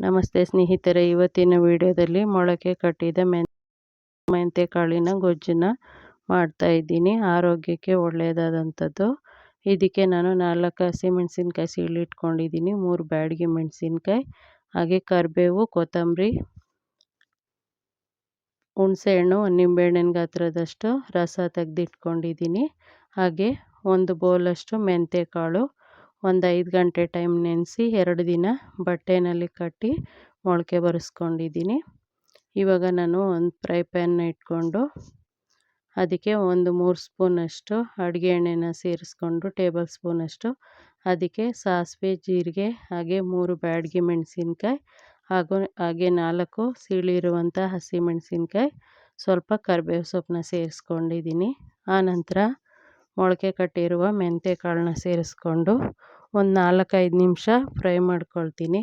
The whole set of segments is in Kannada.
ನಮಸ್ತೆ ಸ್ನೇಹಿತರೆ, ಇವತ್ತಿನ ವಿಡಿಯೋದಲ್ಲಿ ಮೊಳಕೆ ಕಟ್ಟಿದ ಮೆಂತೆ ಕಾಳಿನ ಗೊಜ್ಜನ್ನ ಮಾಡ್ತಾ ಇದ್ದೀನಿ. ಆರೋಗ್ಯಕ್ಕೆ ಒಳ್ಳೆಯದಾದಂಥದ್ದು. ಇದಕ್ಕೆ ನಾನು ನಾಲ್ಕು ಹಸಿಮೆಣಸಿನ್ಕಾಯಿ ಸೀಳಿಟ್ಕೊಂಡಿದ್ದೀನಿ ಮೂರು ಬ್ಯಾಡಿಗೆ ಮೆಣಸಿನ್ಕಾಯಿ, ಹಾಗೆ ಕರಿಬೇವು, ಕೊತ್ತಂಬರಿ ಹುಣಸೆಹಣ್ಣು ನಿಂಬೆಹಣ್ಣಿನ ಗಾತ್ರದಷ್ಟು ರಸ ತೆಗೆದಿಟ್ಕೊಂಡಿದ್ದೀನಿ. ಹಾಗೆ ಒಂದು ಬೌಲಷ್ಟು ಮೆಂತೆ ಕಾಳು ಒಂದು ಐದು ಗಂಟೆ ಟೈಮ್ ನೆನೆಸಿ ಎರಡು ದಿನ ಬಟ್ಟೆನಲ್ಲಿ ಕಟ್ಟಿ ಮೊಳಕೆ ಬರೆಸ್ಕೊಂಡಿದ್ದೀನಿ. ಇವಾಗ ನಾನು ಒಂದು ಫ್ರೈ ಪ್ಯಾನ್ ಇಟ್ಕೊಂಡು ಅದಕ್ಕೆ ಒಂದು ಮೂರು ಸ್ಪೂನಷ್ಟು ಅಡುಗೆ ಎಣ್ಣೆನ ಸೇರಿಸ್ಕೊಂಡು ಟೇಬಲ್ ಸ್ಪೂನಷ್ಟು, ಅದಕ್ಕೆ ಸಾಸಿವೆ, ಜೀರಿಗೆ ಹಾಗೆ ಮೂರು ಬ್ಯಾಡಗಿ ಮೆಣಸಿನ್ಕಾಯಿ ಹಾಗೂ ಹಾಗೆ ನಾಲ್ಕು ಸೀಳಿರುವಂಥ ಹಸಿಮೆಣಸಿನ್ಕಾಯಿ ಸ್ವಲ್ಪ ಕರಿಬೇವು ಸೊಪ್ಪನ್ನ ಸೇರಿಸ್ಕೊಂಡಿದ್ದೀನಿ. ಆನಂತರ ಮೊಳಕೆ ಕಟ್ಟಿರುವ ಮೆಂತ್ಯ ಕಾಳನ್ನ ಸೇರಿಸ್ಕೊಂಡು ಒಂದು ನಾಲ್ಕೈದು ನಿಮಿಷ ಫ್ರೈ ಮಾಡ್ಕೊಳ್ತೀನಿ.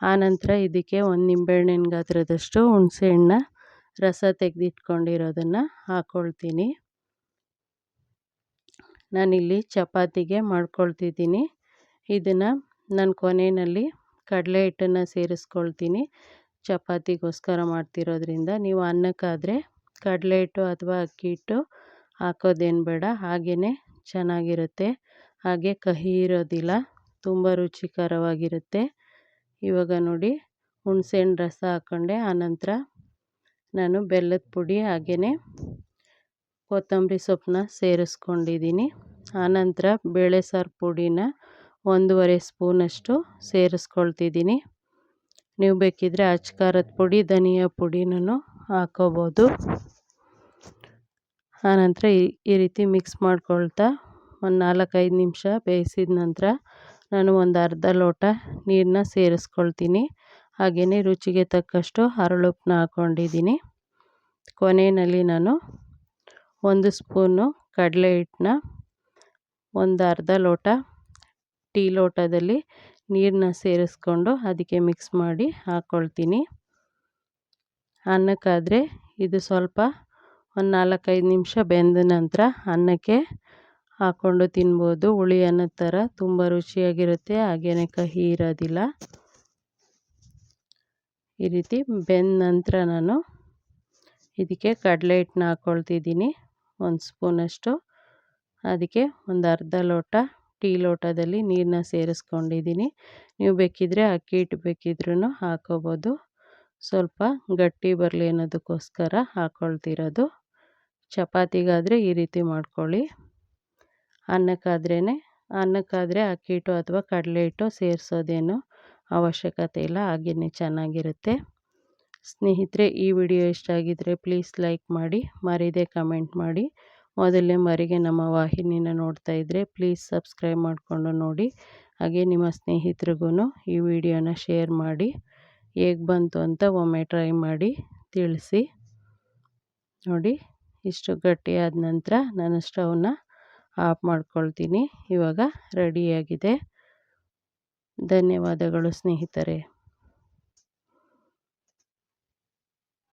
ಆನಂತರ ಇದಕ್ಕೆ ಒಂದು ನಿಂಬೆಹಣ್ಣಿನ ಗಾತ್ರದಷ್ಟು ಹುಣಸೆಹಣ್ಣ ರಸ ತೆಗೆದಿಟ್ಕೊಂಡಿರೋದನ್ನು ಹಾಕ್ಕೊಳ್ತೀನಿ ನಾನಿಲ್ಲಿ ಚಪಾತಿಗೆ ಮಾಡ್ಕೊಳ್ತಿದ್ದೀನಿ. ಇದನ್ನು ನಾನು ಕೊನೆಯಲ್ಲಿ ಕಡಲೆ ಹಿಟ್ಟನ್ನು ಸೇರಿಸ್ಕೊಳ್ತೀನಿ. ಚಪಾತಿಗೋಸ್ಕರ ಮಾಡ್ತಿರೋದ್ರಿಂದ ನೀವು ಅನ್ನಕ್ಕಾದರೆ ಕಡಲೆ ಹಿಟ್ಟು ಅಥವಾ ಅಕ್ಕಿ ಹಿಟ್ಟು ಹಾಕೋದೇನು ಬೇಡ ಹಾಗೆಯೇ ಚೆನ್ನಾಗಿರುತ್ತೆ. ಹಾಗೆ ಕಹಿ ಇರೋದಿಲ್ಲ. ತುಂಬ ರುಚಿಕರವಾಗಿರುತ್ತೆ. ಇವಾಗ ನೋಡಿ, ಹುಣಸೆಹಣ್ಣು ರಸ ಹಾಕ್ಕೊಂಡೆ ಆನಂತರ ನಾನು ಬೆಲ್ಲದ ಪುಡಿ ಹಾಗೆಯೇ ಕೊತ್ತಂಬರಿ ಸೊಪ್ಪನ್ನ ಸೇರಿಸ್ಕೊಂಡಿದ್ದೀನಿ. ಆನಂತರ ಬೇಳೆ ಸಾರು ಪುಡಿನ ಒಂದೂವರೆ ಸ್ಪೂನಷ್ಟು ಸೇರಿಸ್ಕೊಳ್ತಿದ್ದೀನಿ. ನೀವು ಬೇಕಿದ್ದರೆ ಅಚ್ಕಾರದ ಪುಡಿ, ಧನಿಯಾ ಪುಡಿನೂ ಹಾಕೋಬೋದು. ಆನಂತರ ಈ ಈ ರೀತಿ ಮಿಕ್ಸ್ ಮಾಡ್ಕೊಳ್ತಾ ಒಂದು ನಾಲ್ಕೈದು ನಿಮಿಷ ಬೇಯಿಸಿದ ನಂತರ ನಾನು ಒಂದು ಅರ್ಧ ಲೋಟ ನೀರನ್ನ ಸೇರಿಸ್ಕೊಳ್ತೀನಿ. ಹಾಗೆಯೇ ರುಚಿಗೆ ತಕ್ಕಷ್ಟು ಹರಳುಪ್ಪನ್ನ ಹಾಕ್ಕೊಂಡಿದ್ದೀನಿ ಕೊನೆಯಲ್ಲಿ ನಾನು ಒಂದು ಸ್ಪೂನು ಕಡಲೆ ಹಿಟ್ಟನ್ನ ಒಂದು ಅರ್ಧ ಲೋಟ ಟೀ ಲೋಟದಲ್ಲಿ ನೀರನ್ನ ಸೇರಿಸ್ಕೊಂಡು ಅದಕ್ಕೆ ಮಿಕ್ಸ್ ಮಾಡಿ ಹಾಕ್ಕೊಳ್ತೀನಿ ಅನ್ನಕ್ಕಾದರೆ ಇದು ಸ್ವಲ್ಪ ಒಂದು ನಾಲ್ಕೈದು ನಿಮಿಷ ಬೆಂದ ನಂತರ ಅನ್ನಕ್ಕೆ ಹಾಕ್ಕೊಂಡು ತಿನ್ಬೋದು. ಹುಳಿ ಅನ್ನದ ಥರ ತುಂಬ ರುಚಿಯಾಗಿರುತ್ತೆ. ಹಾಗೆಯೇ ಕಹಿ ಇರೋದಿಲ್ಲ. ಈ ರೀತಿ ಬೆಂದ ನಂತರ ನಾನು ಇದಕ್ಕೆ ಕಡಲೆ ಹಿಟ್ಟನ್ನ ಹಾಕ್ಕೊಳ್ತಿದ್ದೀನಿ ಒಂದು ಸ್ಪೂನಷ್ಟು. ಅದಕ್ಕೆ ಒಂದು ಅರ್ಧ ಲೋಟ ಟೀ ಲೋಟದಲ್ಲಿ ನೀರನ್ನ ಸೇರಿಸ್ಕೊಂಡಿದ್ದೀನಿ. ನೀವು ಬೇಕಿದ್ದರೆ ಅಕ್ಕಿ ಹಿಟ್ಟು ಬೇಕಿದ್ರೂ ಹಾಕೋಬೋದು. ಸ್ವಲ್ಪ ಗಟ್ಟಿ ಬರಲಿ ಅನ್ನೋದಕ್ಕೋಸ್ಕರ ಹಾಕ್ಕೊಳ್ತಿರೋದು ಚಪಾತಿಗಾದರೆ ಈ ರೀತಿ ಮಾಡ್ಕೊಳ್ಳಿ. ಅನ್ನಕ್ಕಾದ್ರೇ ಅನ್ನಕ್ಕಾದರೆ ಅಕ್ಕಿ ಹಿಟ್ಟು ಅಥವಾ ಕಡಲೆ ಹಿಟ್ಟು ಸೇರಿಸೋದೇನು ಅವಶ್ಯಕತೆ ಇಲ್ಲ ಹಾಗೇ ಚೆನ್ನಾಗಿರುತ್ತೆ. ಸ್ನೇಹಿತರೆ, ಈ ವಿಡಿಯೋ ಇಷ್ಟ ಆಗಿದ್ದರೆ ಪ್ಲೀಸ್ ಲೈಕ್ ಮಾಡಿ, ಮರೀದೆ ಕಮೆಂಟ್ ಮಾಡಿ. ಮೊದಲನೇ ಮರಿಗೆ ನಮ್ಮ ವಾಹಿನಿನ ನೋಡ್ತಾ ಇದ್ದರೆ ಪ್ಲೀಸ್ ಸಬ್ಸ್ಕ್ರೈಬ್ ಮಾಡಿಕೊಂಡು ನೋಡಿ. ಹಾಗೆ ನಿಮ್ಮ ಸ್ನೇಹಿತರಿಗೂ ಈ ವಿಡಿಯೋನ ಶೇರ್ ಮಾಡಿ. ಹೇಗೆ ಬಂತು ಅಂತ ಒಮ್ಮೆ ಟ್ರೈ ಮಾಡಿ ತಿಳಿಸಿ. ನೋಡಿ, ಇಷ್ಟು ಗಟ್ಟಿಯಾದ ನಂತರ ನಾನು ಸ್ಟವ್ನ ಆಫ್ ಮಾಡ್ಕೊಳ್ತೀನಿ. ಇವಾಗ ರೆಡಿಯಾಗಿದೆ ಧನ್ಯವಾದಗಳು ಸ್ನೇಹಿತರೆ.